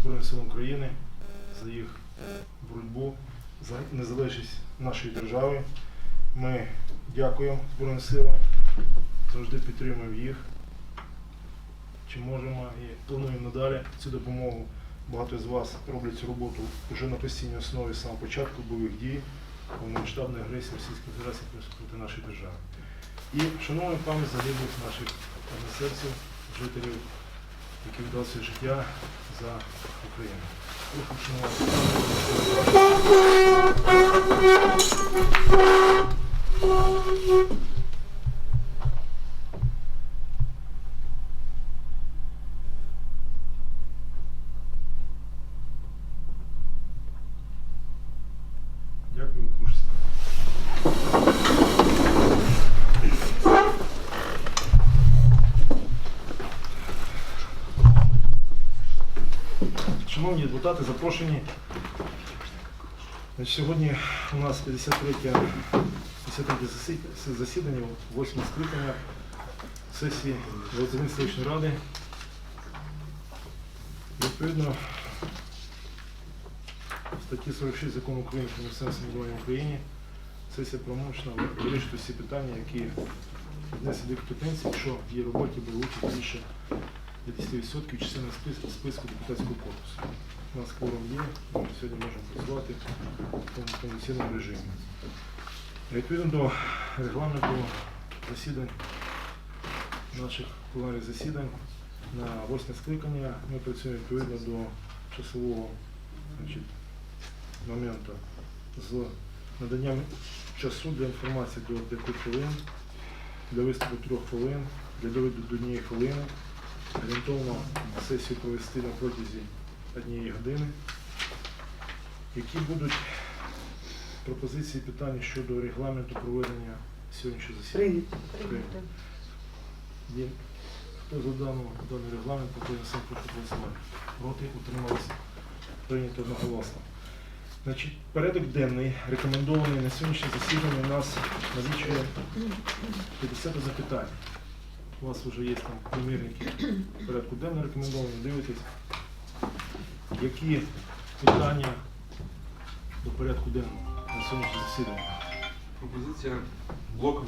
Збройним силам України за їх боротьбу, за незалежність нашої держави. Ми дякуємо Збройним силам, завжди підтримуємо їх. Чи можемо і плануємо надалі цю допомогу. Багато з вас роблять цю роботу вже на постійній основі з самого початку бойових дій, повномасштабної агресії Російської Федерації проти нашої держави. І вшановуємо пам'ять загиблих наших односельців, жителів, які віддали життя за Україну. Прошу Дякую, курс. Шановні депутати, запрошені. Сьогодні у нас 53 53 засі- засідання, 8 скликання сесії Володимирської селищної ради. Відповідно, статті 46 закону України про місцеве самоврядування в Україні сесія правомочна вирішити всі питання, які віднесені до компетенції, якщо в її роботі бере участь більше 50% чисельного спис- списку депутатського корпусу. У нас кворум є, ми сьогодні можемо працювати в повноцінному режимі. Відповідно до регламенту засідань, наших пленарних засідань на восьме скликання ми працюємо відповідно до часового значить, моменту з наданням часу для інформації до 5 хвилин, для виступу 3 хвилин, для довіду до 1 хвилини. Орієнтовно сесію провести на протязі однієї години. Які будуть пропозиції питання щодо регламенту проведення сьогоднішнього засідання? Прийнято. Є. Хто за дану, даний регламент, поки сам прошу голосувати. Проти утрималися. Прийнято одноголосно. Значить, порядок денний рекомендований на сьогоднішнє засідання у нас налічує 50 запитань. У вас вже є там примірники порядку денного рекомендовані, дивитесь, які питання до порядку денного на сьогоднішнє засідання. Пропозиція блоком.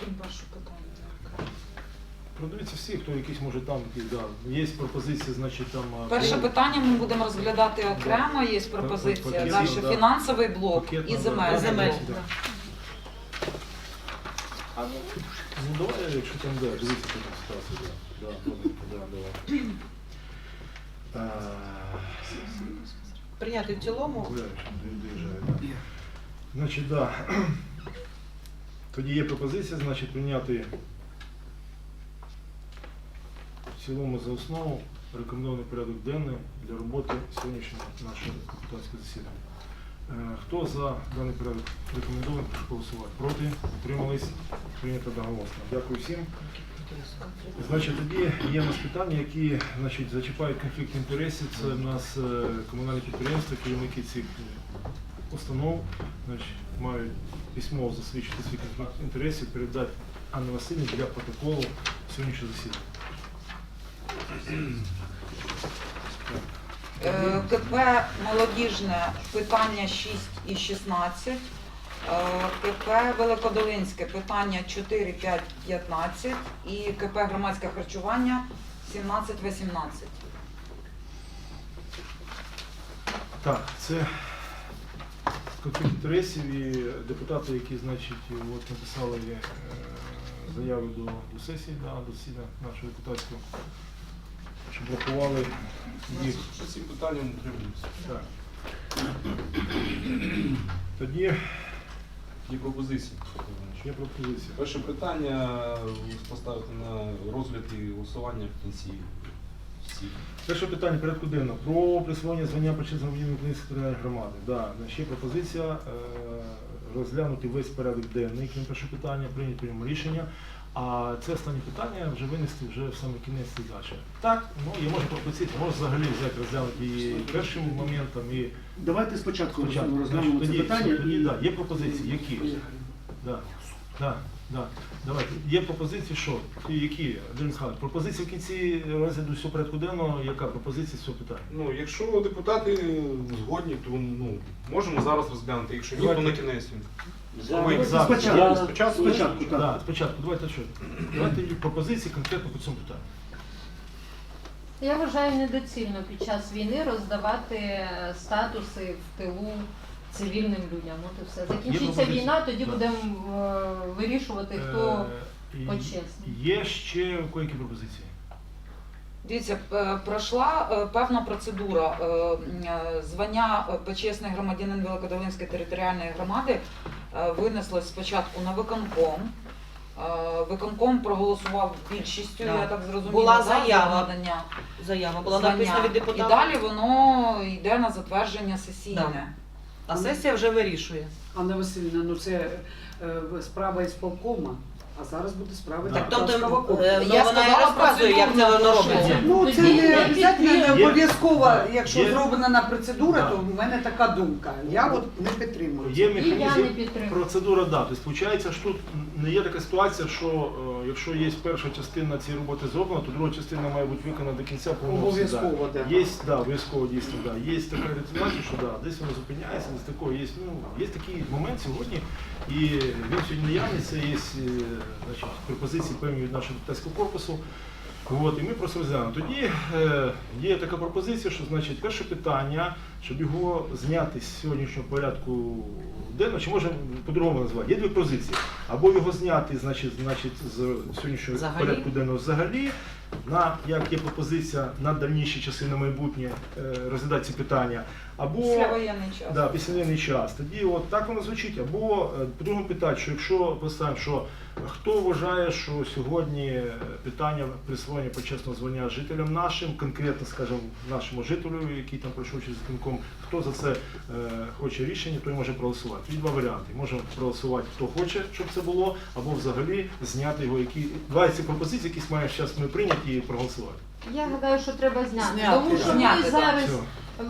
Крім першого питання. Продивіться всі, хто якийсь може там, якийсь, да. Є пропозиції, значить там. Перше питання ми будемо розглядати окремо, є пропозиція. Пакет, Далі да. фінансовий блок Пакет і земель. земель. да. А, ну, ну давай, якщо там да, дивіться там ситуацію, да. Да, добренько, да, давай. А, Прийняти в цілому. не да. Значить, да. Тоді є пропозиція, значить, прийняти в цілому за основу рекомендований порядок денний для роботи сьогоднішнього нашого депутатського засідання. Е, Хто за даний порядок рекомендований, прошу голосувати. Проти? Утримались? Прийнято одноголосно. Дякую всім. Значить, тоді є у нас питання, які значить, зачіпають конфлікт інтересів. Це в нас е, комунальні підприємства, керівники цих е, установ значить, мають письмово засвідчити свій конфлікт інтересів, передати Анні Васильівні для протоколу сьогоднішнього засідання. Е, КП молодіжне питання 6 і 16. Е, КП Великодолинське питання 4, 5, 15 і КП громадське харчування 17, 18. Так, це конфлікт інтересів і депутати, які значить, от, написали е, заяви до, до сесії, да, до засідання нашого депутатського, щоб врахували їх. Цим питанням утримуємося? Так. Тоді Є пропозиції. є пропозиція. Перше питання поставити на розгляд і голосування в кінці всіх. Перше питання порядку денного про присвоєння звання почесного громадянина Української територіальної громади. Да, є пропозиція е, розглянути весь порядок денний, крім першого питання, прийняти по ньому рішення. А це останнє питання вже винести вже в саме кінець і далі. Так, ну є може пропозиція, може взагалі взяти розглянути і першим моментом, і Давайте спочатку спочатку. розглянемо це Тоді, питання. тоді, і- да, є пропозиції, які? Да. Да. Да. Давайте. Є пропозиції, що? І Які? Денис Михайлович, пропозиції в кінці розгляду всього порядку денного, яка пропозиція з цього питання? Ну, якщо депутати згодні, то ну, можемо зараз розглянути. Якщо ні, то на кінець. Спочатку. Я- Спочатку, спочатку, так. Да, спочатку, давайте що? Давайте пропозиції конкретно по цьому питанню. Я вважаю недоцільно під час війни роздавати е, статуси в тилу цивільним людям. От і все. Закінчиться пропозиція? війна, тоді Так. будемо е, вирішувати, хто Е, і почесний. Є ще які пропозиції? Дивіться, п- пройшла е, певна процедура. Е, м, е, Звання е, почесний громадянин Великодолинської територіальної громади е, винеслось спочатку на виконком. Е, Виконком проголосував більшістю, Да. я так зрозуміла, Була да, за заява. надання Заява була написана від І далі воно йде на затвердження сесійне. а сесія вже вирішує. Анна Васильівна, ну це е, справа із полкома, а зараз буде справа Так, тобто, е, Ну, Я вона і сказала розказує, як це воно робиться. Ну, це не обов'язково, не Є- обов'язково, якщо Є- зроблена процедура, Да. то в мене така думка. Я от не підтримую. Є і я не механізм підтримую. процедура да. Тобто, виходить, що тут не є така ситуація, що е, якщо є перша частина цієї роботи зроблена, то друга частина має бути виконана до кінця повного Обов'язково, да. Є, да, обов'язково дійсно, да. Є така ситуація, що да, десь воно зупиняється, десь такого. Є, ну, є такий момент сьогодні, і він сьогодні наявний, це є е, значить, пропозиції певні від нашого депутатського корпусу. От, і ми просто розглянемо. Тоді е, є така пропозиція, що значить перше питання, щоб його зняти з сьогоднішнього порядку денного, чи може по-другому назвати. Є дві позиції. Або його зняти, значить, значить, з сьогоднішнього Взагалі? порядку денного взагалі, на як є пропозиція на дальніші часи на майбутнє е, розглядати ці питання. Або Післявоєнний час. Да, післявоєнний час. Тоді от так воно звучить. Або е, по-другому питати, що якщо поставимо, що хто вважає, що сьогодні питання присвоєння почесного звання жителям нашим, конкретно, скажімо, нашому жителю, який там пройшов через кінком, хто за це е, хоче рішення, той може проголосувати. Є два варіанти. Може проголосувати, хто хоче, щоб це було, або взагалі зняти його. Які два ці пропозиції, які маємо зараз ми прийняти і проголосувати. Я гадаю, що треба зняти. Зняти, Тому що Зняти, ми так, зараз.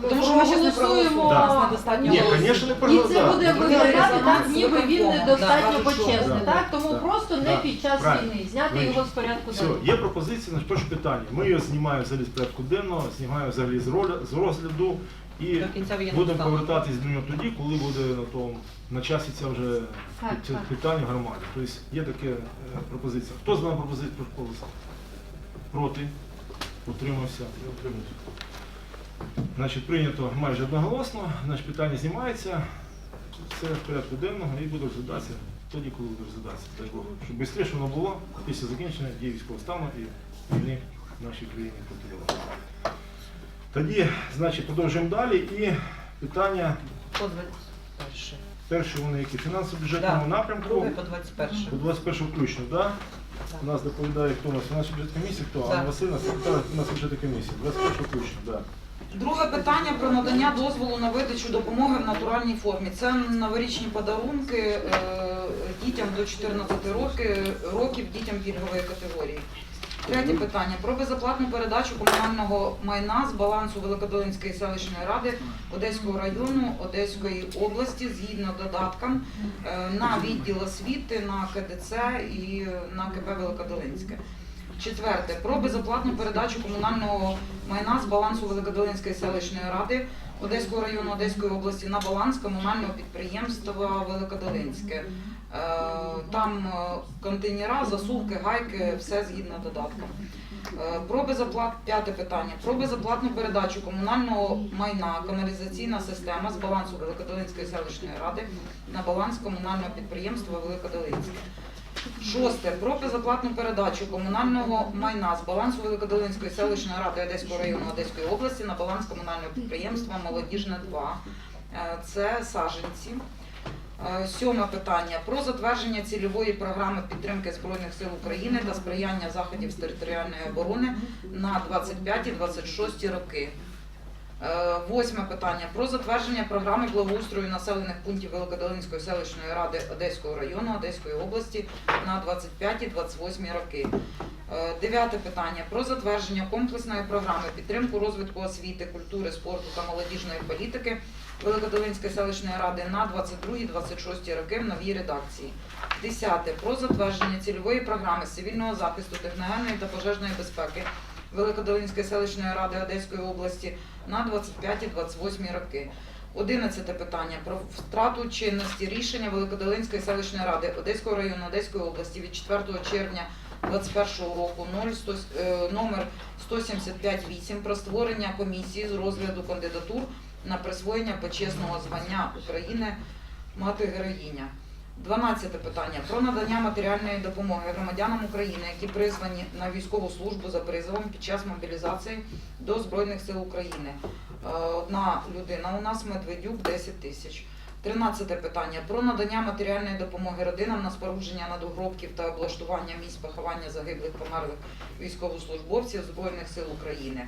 Тому що ми щас не проголосуємо. проголосуємо. Да. Недостатньо Ні, голосів. звісно, не І це буде виглядати так, ніби він недостатньо Да, почесний. Да. Так? Тому Да. просто не Да. під час Правильно. війни. Зняти Вирішено. його з порядку Все, денного. є пропозиція, значить, перше питання. Ми його знімаємо взагалі з порядку денного, знімаємо взагалі з, роля- з розгляду і До кінця воєнного будемо стану. повертатись до нього тоді, коли буде на тому на часі це вже Так, це так. питання в громаді. Тобто є таке е, пропозиція. Хто з даної пропозиції проголосував? Проти? Утримався? Значить, прийнято майже одноголосно, значить питання знімається. Це в порядку денного і буде розглядатися тоді, коли буде розглядатися. Дай Бог. Щоб швидше воно було після закінчення дії військового стану і війни в нашій країні проти. Тоді, значить, продовжуємо далі. І питання По 21. перше, вони які фінансово-бюджетному Да. напрямку. Друге по 21. До 21 включно, так? У нас доповідає, хто у нас У нас бюджет комісії, хто? Анна Васильівна, секретар у нас бюджет комісії. 21 включно, да. Друге питання про надання дозволу на видачу допомоги в натуральній формі. Це новорічні подарунки е, дітям до 14 років, років дітям пільгової категорії. Третє питання про безоплатну передачу комунального майна з балансу Великодолинської селищної ради Одеського району Одеської області згідно додаткам е, на відділ освіти, на КДЦ і на КП Великодолинське. Четверте про безоплатну передачу комунального майна з балансу Великодолинської селищної ради Одеського району Одеської області на баланс комунального підприємства Великодолинське. Е, Там е, контейнера, засувки, гайки, все згідно додаткам. Е, Про безоплат... П'яте питання. Про безоплатну передачу комунального майна каналізаційна система з балансу Великодолинської селищної ради на баланс комунального підприємства Великодолинське. Шосте. Про безоплатну передачу комунального майна з балансу Великодолинської селищної ради Одеського району Одеської області на баланс комунального підприємства Молодіжне 2. Е, Це саженці. Е, Сьоме питання про затвердження цільової програми підтримки Збройних сил України та сприяння заходів з територіальної оборони на 25-26 роки. Е, Восьме питання про затвердження програми благоустрою населених пунктів Великодолинської селищної ради Одеського району Одеської області на 25-28 роки. Е, Дев'яте питання про затвердження комплексної програми підтримку розвитку освіти, культури, спорту та молодіжної політики Великодолинської селищної ради на 22-26 роки в новій редакції. Десяте про затвердження цільової програми цивільного захисту, техногенної та пожежної безпеки Великодолинської селищної ради Одеської області на 25-28 роки. Одинадцяте питання про втрату чинності рішення Великодолинської селищної ради Одеського району Одеської області від 4 червня 2021 року 0100, е, номер 175.8 про створення комісії з розгляду кандидатур на присвоєння почесного звання України мати героїня. 12 питання про надання матеріальної допомоги громадянам України, які призвані на військову службу за призовом під час мобілізації до Збройних сил України. Е, Одна людина у нас Медведюк 10 тисяч. 13 питання про надання матеріальної допомоги родинам на спорудження надгробків та облаштування місць поховання загиблих померлих військовослужбовців Збройних сил України.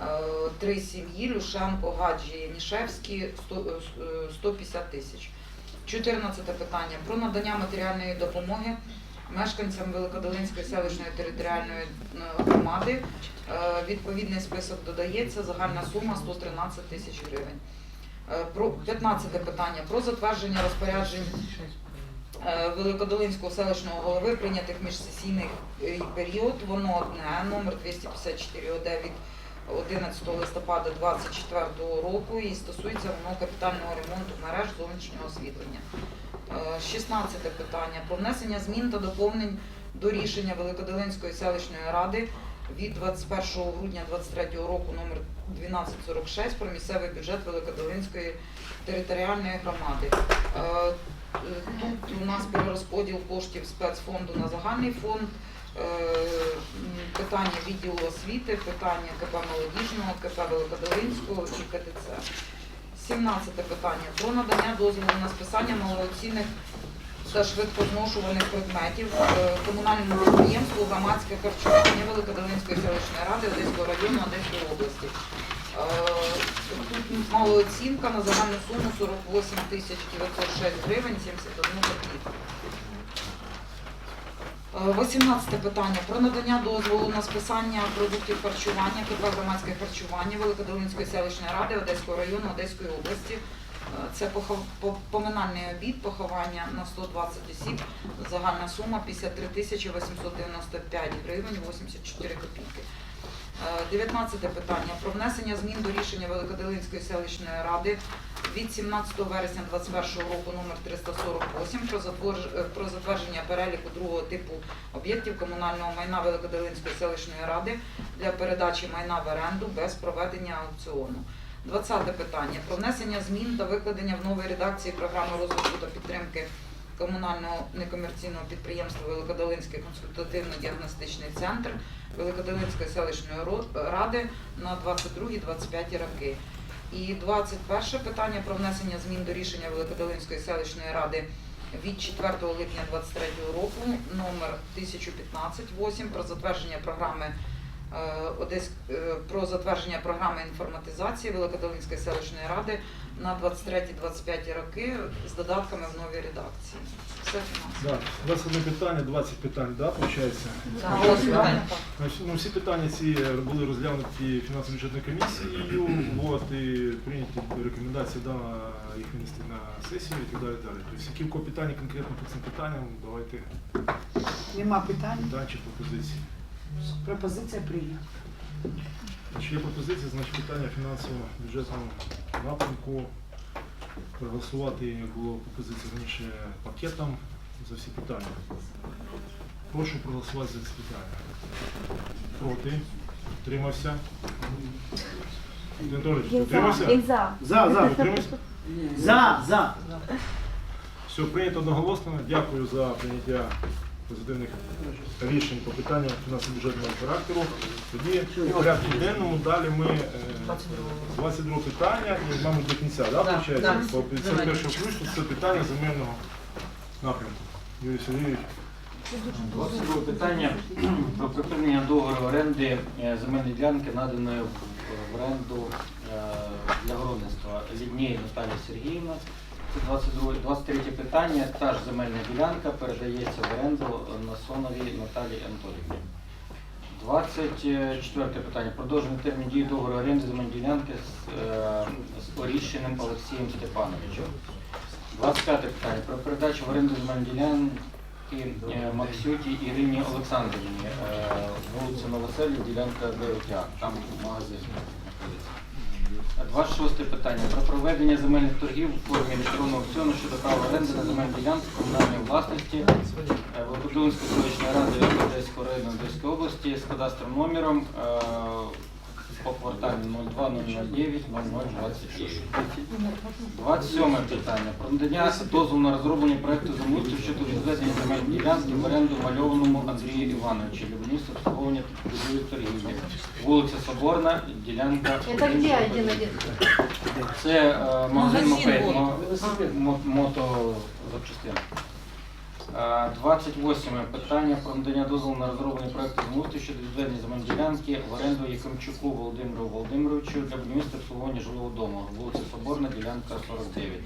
Е, Три сім'ї Люшенко, Гаджі, Янішевські 100, е, 150 тисяч. 14 питання про надання матеріальної допомоги мешканцям Великодолинської селищної територіальної е, громади. Е, Відповідний список додається, загальна сума 113 тисяч гривень. Е, Про 15 питання про затвердження розпоряджень е, Великодолинського селищного голови прийнятих міжсесійний е, період. Воно одне, номер 254 ОД від 11 листопада 2024 року і стосується воно капітального ремонту мереж зовнішнього освітлення. Е, 16 питання про внесення змін та доповнень до рішення Великодолинської селищної ради від 21 грудня 2023 року номер 1246 про місцевий бюджет Великодолинської територіальної громади. Е, Тут у нас перерозподіл коштів спецфонду на загальний фонд, е, питання відділу освіти, питання КП молодіжного, КП Великодолинського і КТЦ. 17 питання про надання дозволу на списання малооцінних та швидкозношуваних предметів е, комунальному підприємству громадське харчування Великодолинської селищної ради Одеського району Одеської області. Е, Тут малооцінка на загальну суму 48 тисяч 906 гривень 71 копійку. Е, 18 питання про надання дозволу на списання продуктів харчування КП громадське харчування Великодолинської селищної ради Одеського району Одеської області. Е, Це поминальний обід, поховання на 120 осіб. Загальна сума 53 тисячі 895 гривень 84 копійки. Е, 19 питання про внесення змін до рішення Великодолинської селищної ради від 17 вересня 2021 року номер 348 про затвор- е, про затвердження переліку другого типу об'єктів комунального майна Великодолинської селищної ради для передачі майна в оренду без проведення аукціону. 20 питання про внесення змін та викладення в новій редакції програми розвитку та підтримки комунального некомерційного підприємства Великодолинський консультативно-діагностичний центр Великодолинської селищної ради на 22-25 роки. І 21 питання про внесення змін до рішення Великодолинської селищної ради від 4 липня 2023 року номер 1015-8 про затвердження програми про затвердження програми інформатизації Великодолинської селищної ради на 23-25 роки з додатками в новій редакції. Все. Да, 21 питання, 20 питань, да, виходить? Ось питання. так. Значить, ну, всі питання ці були розглянуті фінансово-бюджетною комісією, от, і прийняті рекомендації да, їх винести на сесію і так далі. далі. Тобто, які в кого питання конкретно по цим питанням, давайте Нема питань. да, чи пропозиції. Пропозиція прийнята. Якщо є пропозиція, значить питання фінансово-бюджетного напрямку проголосувати, як було пропозиція раніше пакетом за всі питання. Прошу проголосувати за ці питання. Проти? Утримався? Анатолійович, утримався? Він за. За, за. Утримався? За, за. Все прийнято одноголосно. Дякую за прийняття позитивних рішень по питанням фінансово-бюджетного характеру. Тоді в порядку денному далі ми е, 22 питання і, мабуть, до кінця, да, Да, виходить? да. По 51 включно це питання земельного напрямку. Юрій Сергійович. 22 питання про припинення договору оренди е, земельної ділянки, наданої в в оренду е, для городництва Ліднєй Наталії Сергіївна. Це 22, 23 питання. Та ж земельна ділянка передається в оренду Насоновій Наталії Анатоліївні. 24 питання. Продовжений термін дії договору оренди земельної ділянки з, е, з Оріщиним Олексієм Степановичем. 25 питання. Про передачу в оренду земельної ділянки е, Максюті Ірині Олександрівні. Е, Вулиця Новоселі, ділянка ДРТА. Там магазин. 26 питання. Про проведення земельних торгів у формі електронного аукціону щодо права оренди на земельні ділянки комунальної власності е, Володимирської селищної ради Одеського району Одеської області з кадастровим номером е, по кварталі 02 009 0029. 27 питання. Про надання дозволу на розроблення проекту землеустрою щодо відведення земельної ділянки в оренду мальованому Андрію Івановичу для будівництва обслуговування та будівлі торгівлі. Вулиця Соборна, ділянка Это 1, где щоб один один. Це е, магазин Магазин мопед, вот. мо- мо- мотозапчастин. Е, 28 питання про надання дозволу на розроблення проекту землеустрою щодо відведення земельної ділянки в оренду Якимчуку Володимиру Володимировичу для будівництва обслуговування жилого дому. Вулиця Соборна, ділянка 49.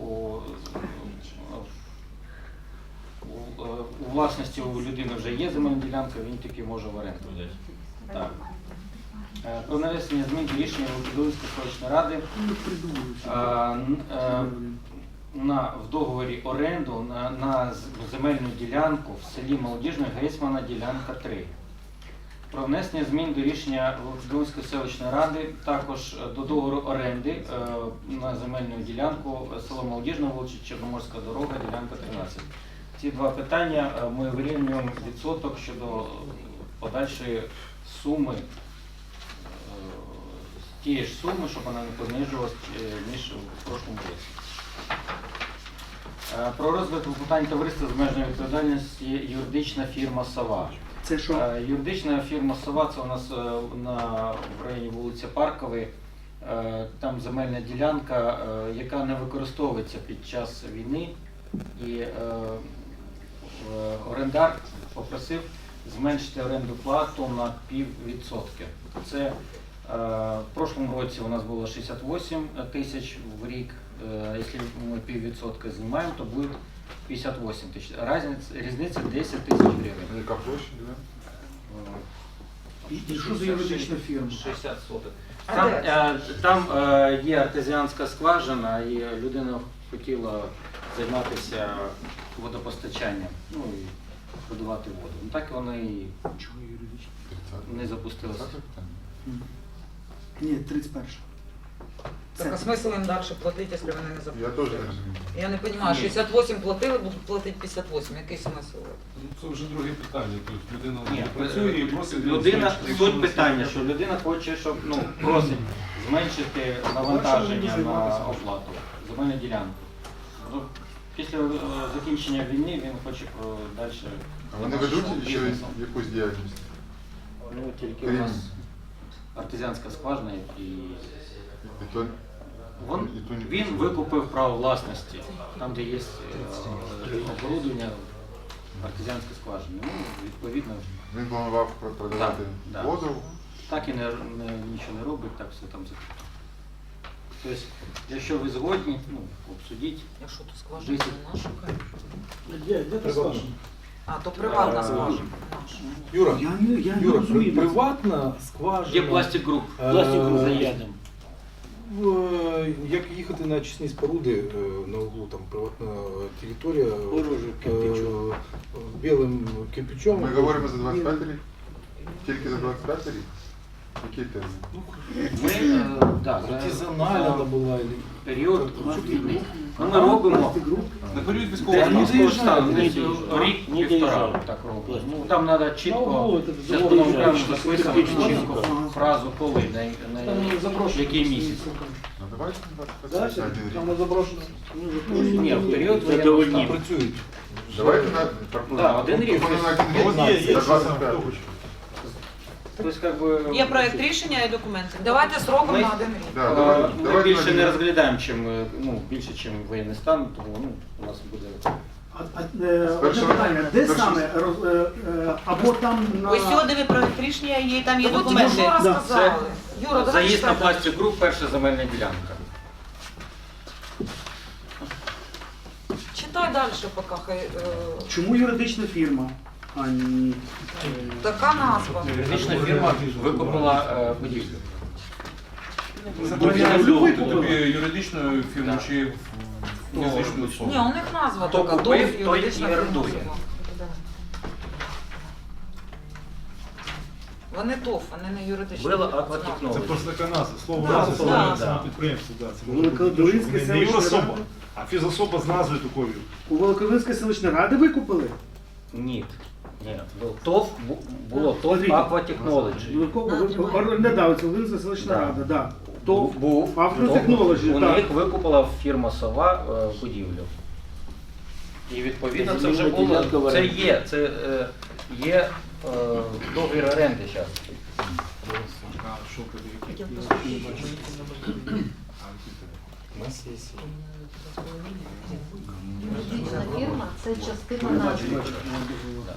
У, у, е, у власності у людини вже є земельна ділянка, він тільки може в оренду. Так. Е, Про навесення змін до рішення Володимирської селищної ради е, е, на, в договорі оренду на, на земельну ділянку в селі Молодіжне Гейсмана ділянка 3. Про внесення змін до рішення Володимирської селищної ради також е, до договору оренди е, на земельну ділянку е, село Молодіжне, вулиця Чорноморська дорога, ділянка 13. Ці два питання е, ми вирівнюємо відсоток щодо подальшої суми тієї ж суми, щоб вона не понижувалась, ніж у прошлому році. Е, Про розвиток питань товариства з обмеженою відповідальності юридична фірма Сова. Це що? Е, Юридична фірма Сова це у нас е, на в районі вулиці Паркової. Там земельна ділянка, яка не використовується під час війни, і орендар попросив зменшити оренду плату на пів відсотки. Це в прошлому році у нас було 68 тисяч в рік. Е, Якщо ми пів відсотка знімаємо, то буде 58 тисяч. Разниця- Різниця 10 тисяч гривень. Яка площа, да? І, і що за юридична фірма? 60 соток. А Там, де е, там е, є артезіанська скважина, і людина хотіла займатися водопостачанням, ну і подавати воду. Ну так вона і Чого юридична? не запустилася. Ні, 31. Так а смисл їм далі платити, якщо вони не Я заплатили? теж не розумію. Я не розумію, 68 платили, будуть платити 58. Який смисл? Ну, Це вже друге питання. Тобто людина Ні, працює і просить людина, зменшити, суть питання, що людина хоче, щоб ну, просить зменшити навантаження на оплату земельну ділянку. Ну, Після е, закінчення війни він хоче е, далі. А вони ведуть ще бізнесом. якусь діяльність? Ну, тільки у нас артезіанська скважина і І то, Вон, і то не він працює. викупив право власності, там, де є е, оборудовання артезіанської скважини. Ну, відповідно, Він планував про- продавати Так, да. воду. так і не, не, нічого не робить, так все там закрито. Тобто, якщо ви згодні, ну, обсудіть. Я що, то скважина не наша? Де, де Приватна. А, то приватна Е, скважина. Наша. Юра, Я не, я не Юра, розумію. приватна скважина. Є пластик груп. Е, в- Як їхати на очисні споруди е, на углу, там приватна територія е, білим кирпичом. Ми говоримо за 25 рік? Тільки за 25 рік? Який термін? Ми, е, да, за- Артизанальна за була. період війни. Ну, ми робимо На період військового стану. рік півтора так робимо. Ну там треба чітко Ну, прямо записувати чітко фразу коли, на, на який місяць. Ну давайте на 25 рік. Там заброшено. Ні, в період воєнного стану. Працюють. Давайте на Да, один рік. Тобто на один рік, От є, є, за 25 є. Тобто, как би, Є проект рішення і документи. Давайте сроком на один рік. Да, е, давайте- Ми давайте більше не розглядаємо, чим, е, ну, більше, ніж воєнний стан, тому ну, у нас буде А, а, е, одне Перше- питання, де перше- саме? Роз- е, е, Або там на... Ось ви проект рішення є, і там є тільки документи. що розказали. Юра, давай Заїзд на читай. пластик груп, перша земельна ділянка. Читай далі, поки хай. е, Чому юридична фірма? А ні. Така назва. Юридична фірма викупила е, будівлю. Тобі юридичну фірму чи фізичну особу? Ні, у них назва Хто така. купив, той юридична і фірма. орендує. Вони ТОВ, вони не юридичні. Фірми. Аква Це просто така назва. Слово Да, назва да, да. на підприємство. Да. Це може бути Великодолинська не- юрособа, а фізособа з назвою такою. У Волковинської селищної ради викупили? Ні. Ні. Був ТОВ, бу- було ТОВ Смотрите. Aqua не да, це Волинська селищна Да. рада, да. То Був. Автотехнологі, У так. них викупила фірма Сова е, будівлю. І відповідно це вже було. Це є, це е, є е, договір оренди зараз. А що тобі? які- Юридична фірма це частина назви.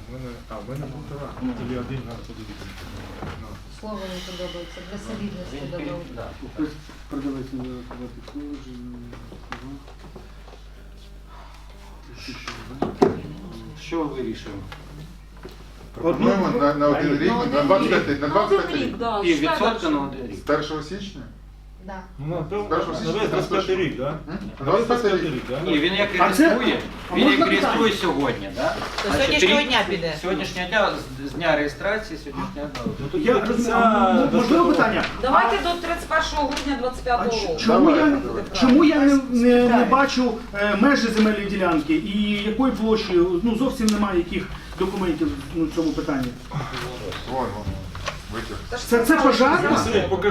У мене, а, в мене полтора. Тобі один на подивіться. Ну. Слово не подобається, для солідності. Хтось продавець на Technology. Що вирішуємо? Пропонуємо на, на один рік, на 25, на 25 рік. Пів відсотка на один рік. З 1 січня? Да. Ну, напевно, Першого на весь 25 рік? На весь 25 рік. рік, так? Ні, він як А це- реєструє, а він можна як реєструє сьогодні, да? Значить, сьогоднішнього рік- дня піде. Сьогоднішнього дня, з- з дня реєстрації, сьогоднішнього дня. Ну, тоді Я розумію, а, м- можливо питання? Давайте до 31 грудня 25 А ч- року. чому я, Давай, давай. чому я не, не, не бачу е, межі земельної ділянки і якої площі? Ну зовсім немає яких документів ну, в цьому питанні. Вон, Це, це пожарка?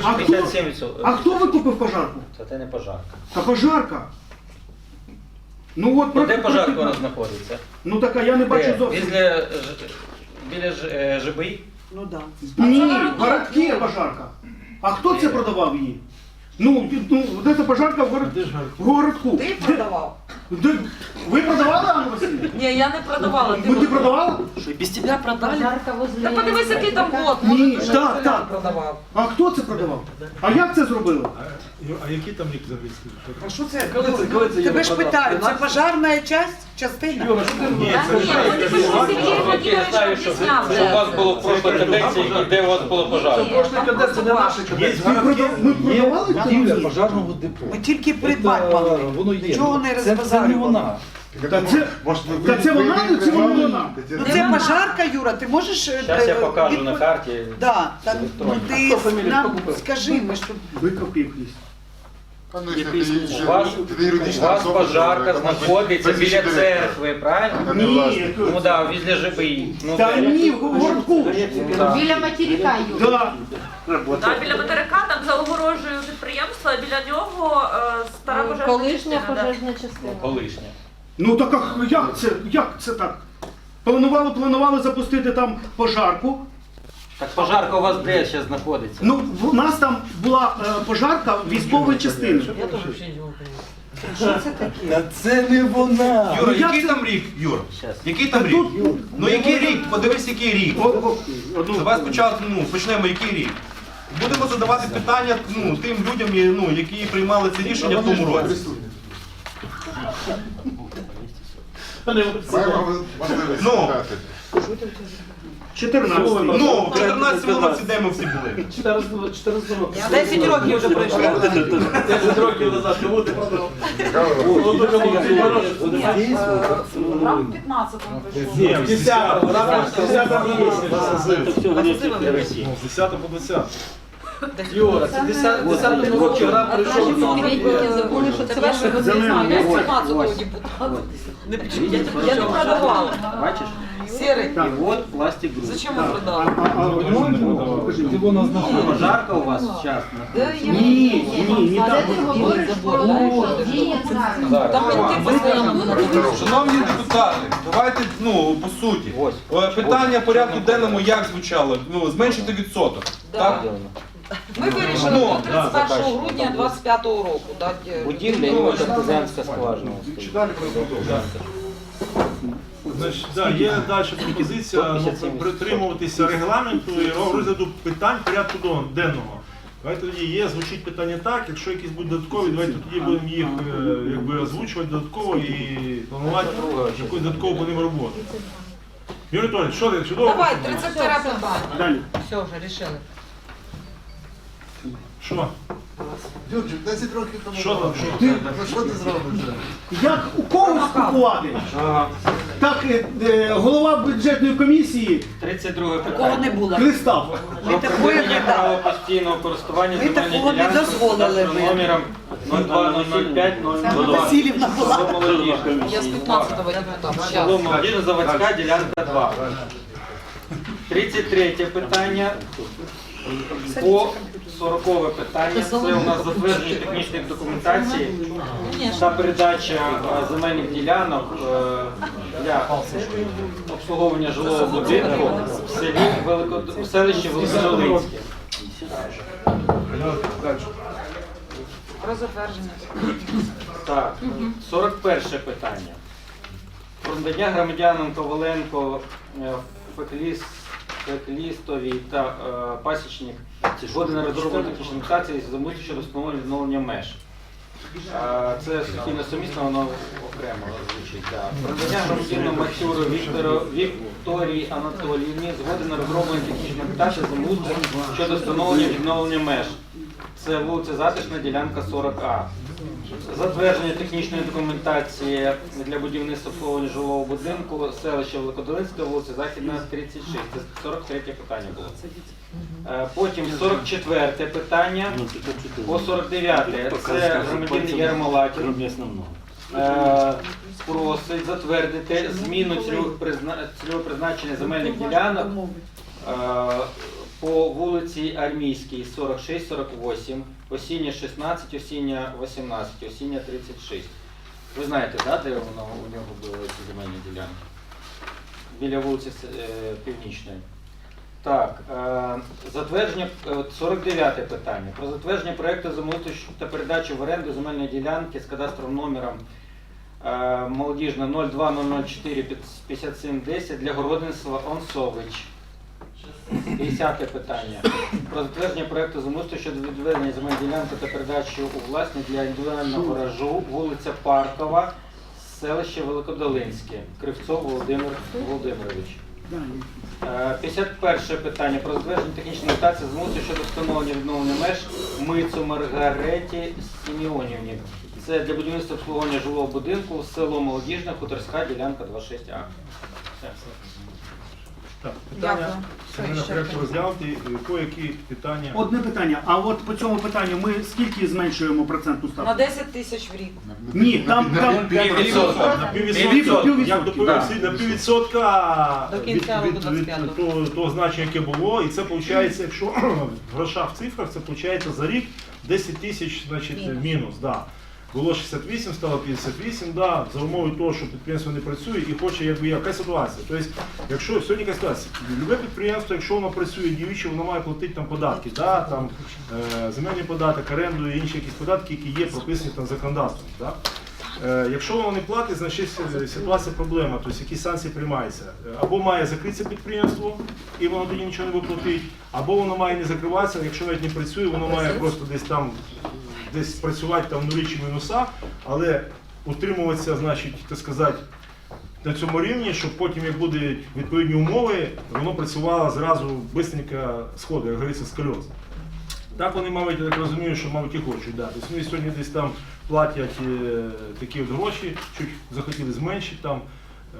А хто, 57%. а хто викупив пожарку? Це те не пожарка. Та пожарка. Ну от Ну, про- де пожарка вона знаходиться? Ну так я не бачу Де? зовсім. Біля, е, Ж- біля Ж- е, ЖБІ? Ну так. Ні, городки є пожарка. А хто це продавав її? Ну, ну от ця пожарка в, город... В городку. Ти продавав? де- Ви продавали, Анна Васильівна? Ні, я не продавала. Ну ти продавала? Без тебе продали? Жарка возле... Та подивись, який там год. Ні, ти так, так. продавав. А хто це продавав? А як це зробили? А, а який там рік взагалі скажи? Що там? А що це? Тебе ж питають, це пожарна часть, частина? Ні, Та це ні, ж ти ж Сергій Владимирович об'ясняв Щоб у вас було в прошлій каденції, і де у вас було пожарка. Просто важко. Є Ви, прода... ви продавали будівля пожежного депо. Ми тільки придбали. мали. Воно є. Нічого не Це- Це не вона. Та це- Може, ви- та це ви- вона, ви- чи це ви- вона? Ну це пожарка, Юра, ти можеш... е, Зараз я е, покажу на карті. Да, так, ну ти нам скажи, ми ж тут... Викопів якісь. Ну, Якийсь- у вас особа, пожарка знаходиться біля церкви, правильно? Ні. Ну так, біля ЖБІ. Ну, Та де? ні, в городку. Ну, так. Біля материка, Юра. Да. Так, біля материка, там за огорожею підприємства, біля нього е, стара Ну, пожежна Колишня частина, да. пожежна частина. Колишня. Ну так а як це? Як це так? Планували, планували запустити там пожарку. Так пожарка у вас де ще знаходиться? Ну, в нас там була е, пожарка військової частини. Я теж взагалі не розумію. Що це таке? Та це не вона. Юра, Ну, як який це- там рік, Юр? Щас. Який там рік? тут- Ну який рік? Подивись, який рік. Давай спочатку ну, почнемо, який рік. Будемо задавати питання ну, тим людям, і, ну, які приймали це рішення в тому році. Маємо можливість Ну. сказати. 14. Ну, в 14 році, де ми всі були? 14 років. 10 років вже пройшло. 10 років назад. Кому ти продав? Рамках 15 прийшов. Ні, з 10 по 10 по 20. Юра, це 10 років гра прийшов. Забули, що це ваше Я Зелений. знаю, я 17-го депутата. Я не продавала. Бачиш? Сірий, Так. І от пластик груп. зачем ви продали? а, а, ну, знаходиться. Пожарка у вас Да, я Ні, ні, так. Зараз. Там мінти постійно. Шановні депутати, давайте ну, по суті. Е, Питання порядку денному як звучало? Ну, зменшити відсоток. Так? Ми вирішили Ну, до 31 грудня 25 року дати. Будівля і артезіанська скважина. Чи далі Значить, да, є далі пропозиція ну, притримуватися регламенту і розгляду питань порядку до- денного. Давайте тоді є, звучить питання так, якщо якісь будуть додаткові, давайте тоді будемо їх е, якби озвучувати додатково і планувати якусь додаткову будемо роботу. Юрій Анатолійович, що ти чудово? Давай, починаєш? 32 питання. Далі. Все вже рішили. Що? Юрчик, 10 років тому. Що там? Що? Ну що ти зробиш? Як у когось купувати? Так е, е, голова бюджетної комісії 32 Такого не питання. було. листав. Ми Про такого припинення не права постійного користування Ми земельної такого не ділянки дозволили за би. номером 0205 Васильівна була. Я з 15-го депутат. Село Молодіжне, заводська ділянка 2. 33 питання. По 40 питання. Це у нас затвердження технічної документації та передача е, земельних ділянок е, для обслуговування жилого будинку в селі Велико... в селищі Великодолинське. Про затвердження. Так, 41 питання. Про надання громадянам Коваленко е, Фекліс, Феклістові та е, пасічник згоди на розробку технічної документації замовлення щодо встановлення відновлення меж. Це суспільно сумісно, воно окремо звучить. так. Про надання громадянину Віктору Вікторії Анатоліївні згоди на розроблення технічної документації замовлення щодо встановлення відновлення меж. Це вулиця Затишна, ділянка 40А. Затвердження технічної документації для будівництва обслуговування жилого будинку селища Великодолинська, вулиця Західна, 36. Це 43 питання було. Е, Потім 44 питання. По 49 те це громадянин Ярмолакін. Е, Просить затвердити зміну цільового призначення земельних ділянок е, по вулиці Армійській 46-48, осіння 16, осіння 18, осіння 36. Ви знаєте, да, де воно у нього були ці земельні ділянки? Біля вулиці Північної. Так, е, затвердження, е, от 49 питання. Про затвердження проєкту землеустрою та передачу в оренду земельної ділянки з кадастровим номером е, молодіжна 0204 5710 для городництва Онсович. 50 питання. Про затвердження проєкту землеустрою щодо відведення земельної ділянки та передачі у власність для індивідуального гаражу, вулиця Паркова, селище Великодолинське, Кривцов Володимир Володимирович. Е, 51 питання про затвердження технічної документації змусу щодо встановлення відновлення меж Мицу Маргареті Сіміонівні. Це для будівництва обслуговування жилого будинку, село Молодіжне, хуторська ділянка 26А. Все. Так, питання Дякую. ми на порядку розглянути. По які питання? Одне питання. А от по цьому питанню ми скільки зменшуємо процентну На ставку? 10 тисяч в рік. Ні, там, там. На Піввідсотка. піввідсотка, як доповів Сергій, на піввідсотка До від, кінця від, року від, 25-го. того, того значення, яке було, і це виходить, якщо в грошах в цифрах, це виходить за рік 10 тисяч значить, Мінус. мінус. Да. Було 68, стало 58, да, за умови того, що підприємство не працює і хоче якби яка ситуація. Тобто, якщо сьогодні яка ситуація, любе підприємство, якщо воно працює діюче, воно має платити там податки, да, там, е, земельний податок, оренду і інші якісь податки, які є прописані там законодавством. Да. Е, Якщо воно не платить, значить е, ситуація проблема, тобто які санкції приймаються. Е, Або має закритися підприємство, і воно тоді нічого не виплатить, або воно має не закриватися, якщо навіть не працює, воно має просто десь там десь працювати там нулі чи мінуса, але утримуватися, значить, так сказати, на цьому рівні, щоб потім, як будуть відповідні умови, воно працювало зразу швидко сходу, як говориться, з кольос. Так вони, мабуть, я так розумію, що мабуть і хочуть. Да. Тобто вони сьогодні десь там платять е, такі от гроші, чуть захотіли зменшити там.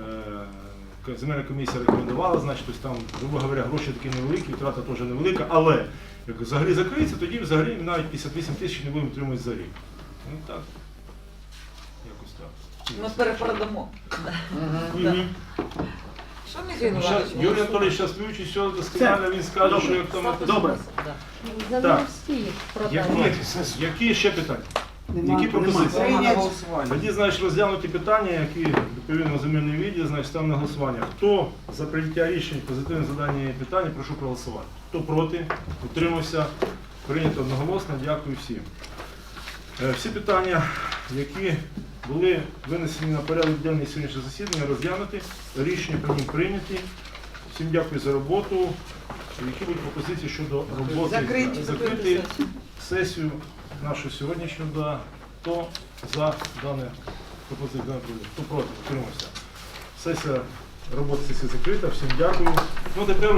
Е, земельна комісія рекомендувала, значить, тобто там, грубо говоря, гроші такі невеликі, втрата теж невелика, але як взагалі закриється, тоді взагалі навіть 58 тисяч не будемо отримувати за рік. Ну так. Якось так. Ми перепродамо. Мгм. Що Михайло Ну, щас Іванович? Юрій Анатолійович зараз включить все досконально, він скаже, що як там. Добре. За Так. продали. Які, які ще питання? Які пропозиції? Тоді, значить, розглянуті питання, які відповідно земельний відділ, значить, ставимо на голосування. Хто за прийняття рішень позитивне за дані питання, прошу проголосувати. Хто проти, утримався, прийнято одноголосно, дякую всім. Е, Всі питання, які були винесені на порядок денний сьогоднішнього засідання, розглянуті, рішення по ним прийняті. Всім дякую за роботу. Які будуть пропозиції щодо роботи закрити сесію нашу сьогоднішню, да, хто за дане пропозицію, хто проти, утримався. Сесія, робота сесії закрита, всім дякую. Ну, тепер